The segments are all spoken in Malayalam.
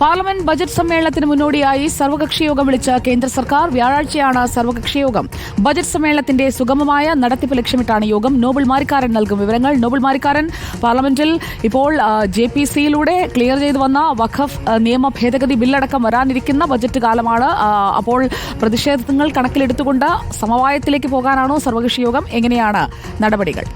പാർലമെന്റ് ബജറ്റ് സമ്മേളനത്തിന് മുന്നോടിയായി സർവകക്ഷി യോഗം വിളിച്ച കേന്ദ്ര സർക്കാർ വ്യാഴാഴ്ചയാണ് സർവകക്ഷി യോഗം ബജറ്റ് സമ്മേളനത്തിന്റെ സുഗമമായ നടത്തിപ്പ് ലക്ഷ്യമിട്ടാണ് യോഗം. നോബിൾ മാരിക്കാരൻ നൽകും വിവരങ്ങൾ. നോബിൾ മാരിക്കാരൻ പാർലമെന്റിൽ ഇപ്പോൾ ജെ പി സിയിലൂടെ ക്ലിയർ ചെയ്തു വന്ന വഖഫ് നിയമ ഭേദഗതി ബില്ലടക്കം വരാനിരിക്കുന്ന ബജറ്റ് കാലമാണ്. അപ്പോൾ പ്രതിഷേധങ്ങൾ കണക്കിലെടുത്തുകൊണ്ട് സമവായത്തിലേക്ക് പോകാനാണോ സർവകക്ഷി യോഗം എങ്ങനെയാണ് നടപടികൾ?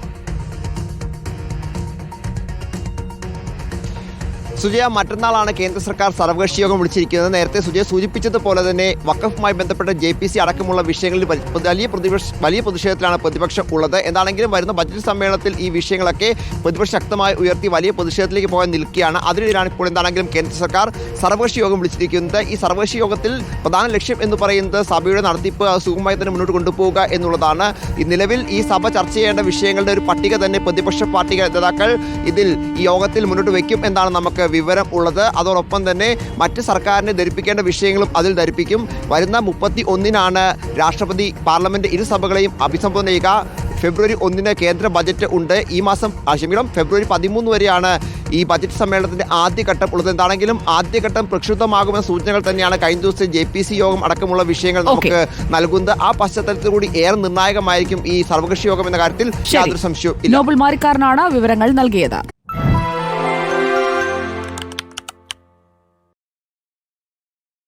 സുജയ മറ്റന്നാളാണ് കേന്ദ്ര സർക്കാർ സർവകക്ഷി യോഗം വിളിച്ചിരിക്കുന്നത്. നേരത്തെ സുജയ സൂചിപ്പിച്ചതുപോലെ തന്നെ വക്കഫുമായി ബന്ധപ്പെട്ട ജെ പി സി അടക്കമുള്ള വിഷയങ്ങളിൽ വലിയ പ്രതിപക്ഷ വലിയ പ്രതിഷേധത്തിലാണ് പ്രതിപക്ഷം ഉള്ളത്. എന്താണെങ്കിലും വരുന്ന ബജറ്റ് സമ്മേളനത്തിൽ ഈ വിഷയങ്ങളൊക്കെ പ്രതിപക്ഷം ശക്തമായി ഉയർത്തി വലിയ പ്രതിഷേധത്തിലേക്ക് പോകാൻ നിൽക്കുകയാണ്. അതിനിടയിലാണ് ഇപ്പോൾ എന്താണെങ്കിലും കേന്ദ്ര സർക്കാർ സർവകക്ഷി യോഗം വിളിച്ചിരിക്കുന്നത്. ഈ സർവകക്ഷി യോഗത്തിൽ പ്രധാന ലക്ഷ്യം എന്ന് പറയുന്നത് സഭയുടെ നടത്തിപ്പ് സുഗമമായി തന്നെ മുന്നോട്ട് കൊണ്ടുപോവുക എന്നുള്ളതാണ്. നിലവിൽ ഈ സഭ ചർച്ച ചെയ്യേണ്ട വിഷയങ്ങളുടെ ഒരു പട്ടിക തന്നെ പ്രതിപക്ഷ പാർട്ടി നേതാക്കൾ ഇതിൽ ഈ യോഗത്തിൽ മുന്നോട്ട് വയ്ക്കും എന്നാണ് നമുക്ക് വിവരം ഉള്ളത്. അതോടൊപ്പം തന്നെ മറ്റ് സർക്കാരിനെ ധരിപ്പിക്കേണ്ട വിഷയങ്ങളും അതിൽ ധരിപ്പിക്കും. വരുന്ന മുപ്പത്തി ഒന്നിനാണ് രാഷ്ട്രപതി പാർലമെന്റ് ഇരു സഭകളെയും അഭിസംബോധന ചെയ്യുക. ഫെബ്രുവരി ഒന്നിന് കേന്ദ്ര ബജറ്റ് ഉണ്ട്. ഈ മാസം ക്ഷമിക്കണം ഫെബ്രുവരി പതിമൂന്ന് വരെയാണ് ഈ ബജറ്റ് സമ്മേളനത്തിന്റെ ആദ്യഘട്ടം ഉള്ളത്. എന്താണെങ്കിലും ആദ്യഘട്ടം പ്രക്ഷുബ്ധമാകുമെന്ന സൂചനകൾ തന്നെയാണ് കഴിഞ്ഞ ദിവസത്തെ ജെ പി സി യോഗം അടക്കമുള്ള വിഷയങ്ങൾ നമുക്ക് നൽകുന്നത്. ആ പശ്ചാത്തലത്തിൽ കൂടി ഏറെ നിർണായകമായിരിക്കും ഈ സർവകക്ഷി യോഗം എന്ന കാര്യത്തിൽ യാതൊരു സംശയവും നോബൽ മാരിക്കാരനാണ് വിവരങ്ങൾ നൽകിയത്.